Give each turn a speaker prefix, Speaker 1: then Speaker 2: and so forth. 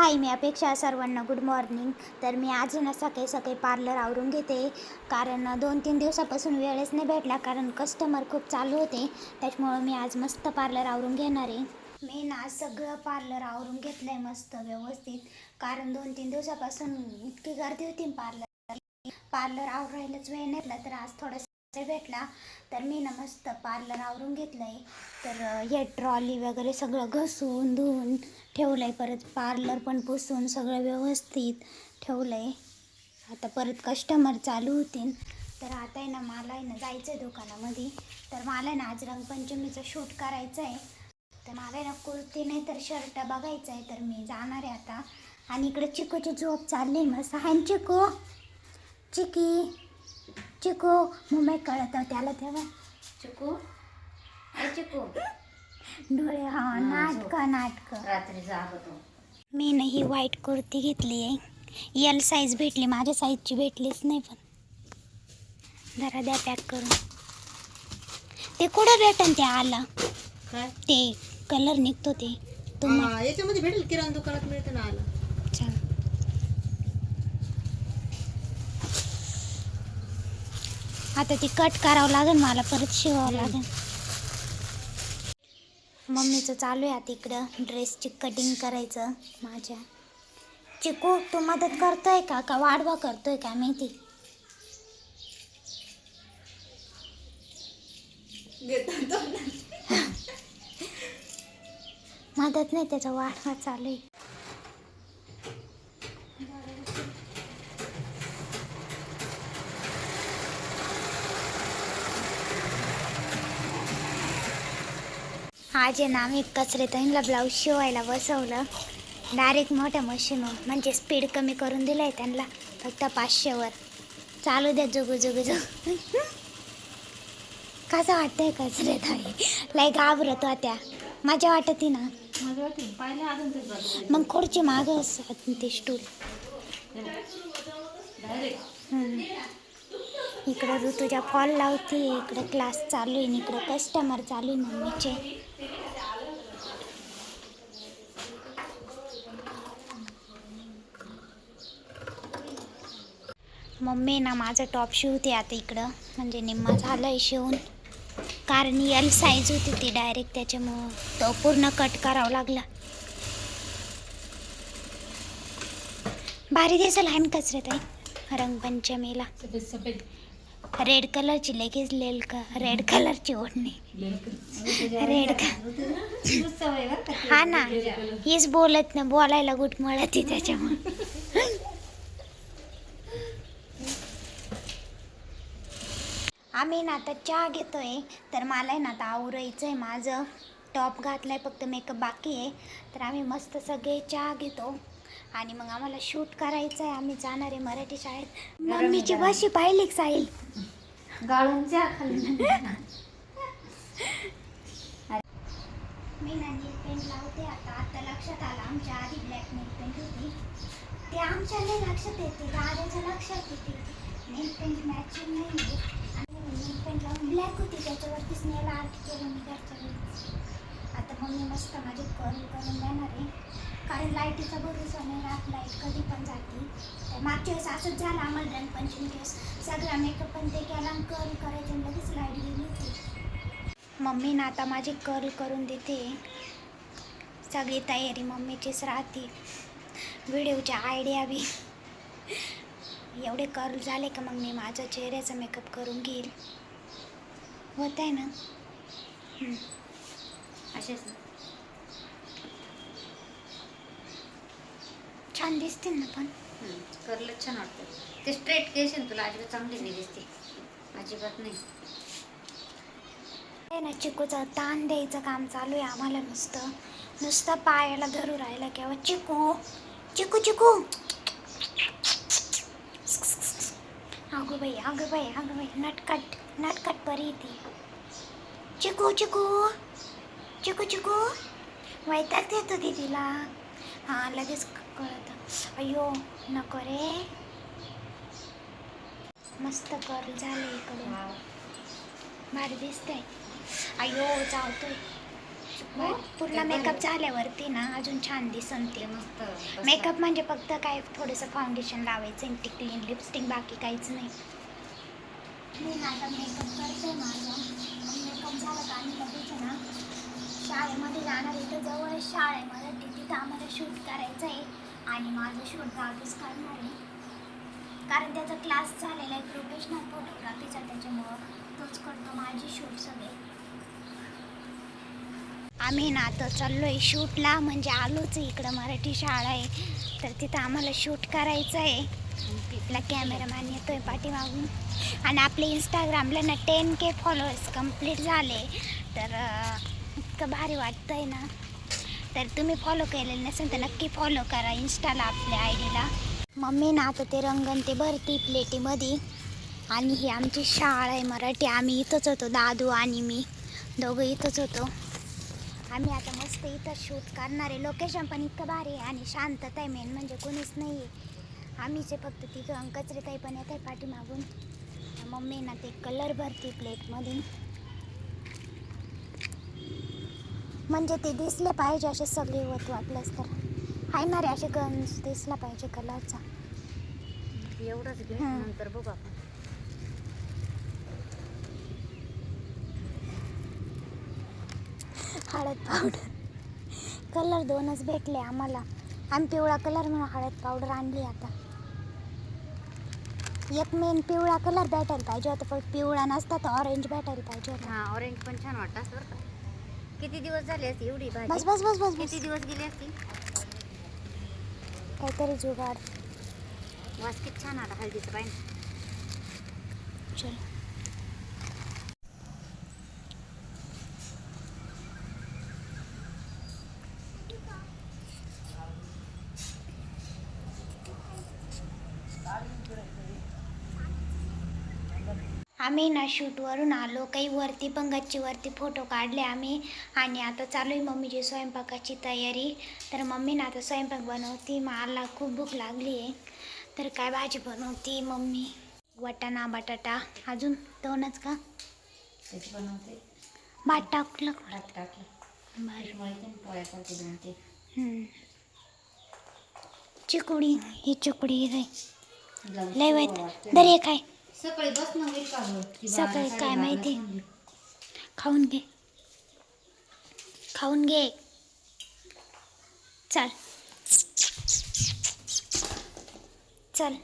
Speaker 1: हाय मी अपेक्षा सर्वांना good morning तर मी आज ना सकाळी सकाळी पार्लर आवरून घेते. कारण दोन तीन दिवसापासून वेळच नाही भेटला कारण कस्टमर खूप चालू होते. त्याच्यामुळं मी आज मस्त पार्लर आवरून घेणार आहे. मी ना आज सगळं पार्लर आवरून घेतलं आहे मस्त व्यवस्थित. कारण दोन तीन दिवसापासून इतकी गर्दी होती पार्लर पार्लर आवरायलाच वेळ नाही तर आज थोडंसं भेटला तर मी ना मस्त पार्लर आवरून घेतलं आहे तर हे ट्रॉली वगैरे सगळं घसून धुवून ठेवलं आहे परत पार्लर पण पुसून सगळं व्यवस्थित ठेवलं आहे आता परत कस्टमर चालू होतील. तर आता आहे ना मला आहे ना जायचं आहे दुकानामध्ये. तर मला आहे ना आज रंगपंचमीचं शूट करायचं आहे तर मला आहे ना कुर्ती नाही तर शर्ट बघायचं आहे तर मी जाणार आहे आता. आणि इकडे चिकूची झोप चालली मग हाय चिकू. चिकी. चिकू मुंबई कळत त्याला तेव्हा.
Speaker 2: चिकू? ए चिकू?
Speaker 1: डोळे हा नाटक नाटक.
Speaker 2: रात्री जागतो.
Speaker 1: मी ना ही व्हाईट कुर्ती घेतली आहे. एल साईज भेटली माझ्या साईजची भेटलीच नाही पण. जरा द्या पॅक करून. ते कुठं भेटन ते आला?
Speaker 2: काय?
Speaker 1: ते कलर निघतो ते. तुम्हाला
Speaker 3: हा, याच्यामध्ये भेटेल किराणा दुकानात मिळते ना आलं.
Speaker 1: चल. आता ती कट करावं लागेल मला परत शिवावं लागेल. मम्मीचं चालू आहे आता इकडं ड्रेसची कटिंग करायचं माझ्या. चिकू तू मदत करतोय का? का वाढवा करतोय का माहिती मदत नाही त्याचा वाढवा चालू आहे. आज आहे ना आम्ही कचरे त्यांना ब्लाऊज शिवायला बसवलं. डायरेक्ट मोठ्या मशीनवर म्हणजे स्पीड कमी करून दिलं आहे त्यांना फक्त पाचशेवर चालू द्या जुगू जुगू जुगू. कसं वाटतंय कचरे ताई? लय घाबरत होत्या. माझ्या वाटत ना? मग खुर्ची मागं ते स्टूल. इकडं ऋतुजा फॉल लावते इकडं क्लास चालू आहे इकडं कस्टमर चालू आहे मम्मीचे. मम्मी ना माझं टॉप शिवते आता इकडं. म्हणजे निम्मा झालं आहे शिवून. कारण एल साईज होती ती डायरेक्ट त्याच्यामुळं तो पूर्ण कट करावा लागला. भारी दिसेल लहान कचरे ताई आहे रंगपंचमीला. रेड कलरची लगेच लेल का रेड कलरची ओढणी. रेड का. हा ना हीच बोलत ना बोलायला गुटमळत मळत त्याच्यामुळे. आम्ही ना आता चहा घेतोय. तर मला आहे ना आता आवरायचं आहे माझं. टॉप घातलाय फक्त मेकअप बाकी आहे. तर आम्ही मस्त सगळे चहा घेतो. आणि मग आम्हाला शूट करायचं आहे आम्ही जाणार आहे मराठी शाळेत. मम्मीची भाषी पाहिली का साईल
Speaker 2: गाळून चहा खाल्ली
Speaker 1: मी. ना नील पेंट लावते. आता आता लक्षात आलं. आमच्या आधी ब्लॅक नील पेंट होती. ते आमच्या लक्षात येते. दादाच्या लक्षात येते. नील पेंट मॅचिंग नाही आहे पेंट लावून ब्लॅक होती त्याच्यावरतीच नेला आर्ट केलं मी घरच्या आता मम्मी मस्त माझे कर्ल करून देणार आहे. कारण लाईटीचा भरोसा नाही रात लाइट कधी पण जाते. तर मागच्या वेळेस असंच झालं आम्हाला रंगपंचमी दिवस सगळा मेकअप पण ते केला आणि कर्ल करायचं लगेच लाइट गेली होती. मम्मी ना आता माझी कर्ल करून देते. सगळी तयारी मम्मीचीच राहते. व्हिडिओच्या आयडिया बी. एवढे कर्ल झाले का मग मी माझ्या चेहऱ्याचा मेकअप करून घेईल. होत आहे ना.
Speaker 2: असेच ना.
Speaker 1: छान दिसतील ना पण.
Speaker 2: करलं छान वाटतं ते स्ट्रेट केस ना तुला अजिबात चांगली नाही दिसते. अजिबात नाही.
Speaker 1: ना चिकूचं ताण द्यायचं काम चालू आहे आम्हाला नुसतं. नुसतं पायाला धरू राहिला किंवा चिकू चिकू चिकू. अगो बाई अगं बाई अगं बाई नटकट नटकट परी ती चिकू चिकू चिकू चिकू। वैताग देतो दीदीला हां लगेच कळत अयो नको रे मस्त कर झाले इकडून। भारी दिसतंय। अयो चावतोय
Speaker 2: हो?
Speaker 1: पूर्ण मेकअप. झाल्यावरती ना अजून छान दिसन ते
Speaker 2: मस्त.
Speaker 1: मेकअप म्हणजे फक्त काय थोडंसं फाउंडेशन लावायचं टिकली लिपस्टिक बाकी काहीच नाही. मी ना आता मेकअप करते माझा. मेकअप झाला का आम्ही लगेच ना शाळेमध्ये जाणार इथं जवळ शाळा आहे मराठी तिथं आम्हाला शूट करायचं आहे. आणि माझं शूट जागीच काढणार आहे. कारण त्याचा क्लास झालेला आहे. प्रोफेशनल फोटोग्राफीचा त्याच्यामुळं तोच करतो माझी शूट सगळे. आम्ही ना आता चाललो आहे शूटला म्हणजे आलोच इकडं मराठी शाळा आहे. तर तिथं आम्हाला शूट करायचं आहे. आपला कॅमेरामॅन येतोय पाठीमागून. आणि आपले इंस्टाग्रामला ना टेन के फॉलोअर्स कंप्लीट झाले. तर इतकं भारी वाटतं आहे ना. तर तुम्ही फॉलो केलेलं नसेल तर नक्की फॉलो करा इंस्टाला आपल्या आय डीला मम्मी ना आता ते रंगन ते भरती प्लेटीमध्ये. आणि ही आमची शाळा आहे मराठी. आम्ही इथंच होतो दादू आणि मी. दोघं इथंच होतो. आम्ही आता मस्त इथं शूट करणार. आहे लोकेशन पण इतकं भारी आहे आणि शांतता आहे मेन म्हणजे कोणीच नाही आहे आम्हीच आहे फक्त तिथं कचरे काही पण येत आहे पाठीमागून मम्मी ना ते कलर भरती प्लेटमध्ये म्हणजे ते दिसले पाहिजे असे सगळे होत वाटलंच तर. आहे ना रे असे गन्स दिसला पाहिजे कलरचा.
Speaker 2: एवढंच घे. नंतर बघू आपण.
Speaker 1: हळद पावडर. कलर दोनच भेटले आम्हाला. आम्ही पिवळा कलर म्हणून हळद पावडर आणली आता. एक मेन पिवळा कलर भेटायला पाहिजे होता. पण पिवळा नसता तर ऑरेंज भेटायला पाहिजे होता.
Speaker 2: हा ऑरेंज पण छान वाटतं असं बरं का. किती दिवस झाले असते एवढी भाजी?
Speaker 1: बस बस बस बस
Speaker 2: किती दिवस गेली असती?
Speaker 1: काहीतरी जुगाड.
Speaker 2: वास किती छान आला हळदीचं पाहिजे
Speaker 1: चल. आम्ही ना शूटवरून आलो. काही वरती पण गच्चीवरती फोटो काढले आम्ही. आणि आता चालू आहे मम्मीची स्वयंपाकाची तयारी. तर मम्मी ना आता स्वयंपाक बनवती. मला खूप भूक लागली आहे. तर काय भाजी बनवती मम्मी? वाटाणा बटाटा. अजून दोनच का?
Speaker 2: बनवते?
Speaker 1: भात टाकलं?
Speaker 2: भात टाकलं. बनवते.
Speaker 1: चिकुडी. ही चिकुडी लय वाईट. दर काय
Speaker 2: सकाळी बस होईल का गं?
Speaker 1: सकाळी काय माहिती? खाऊन घे खाऊन घे चल चल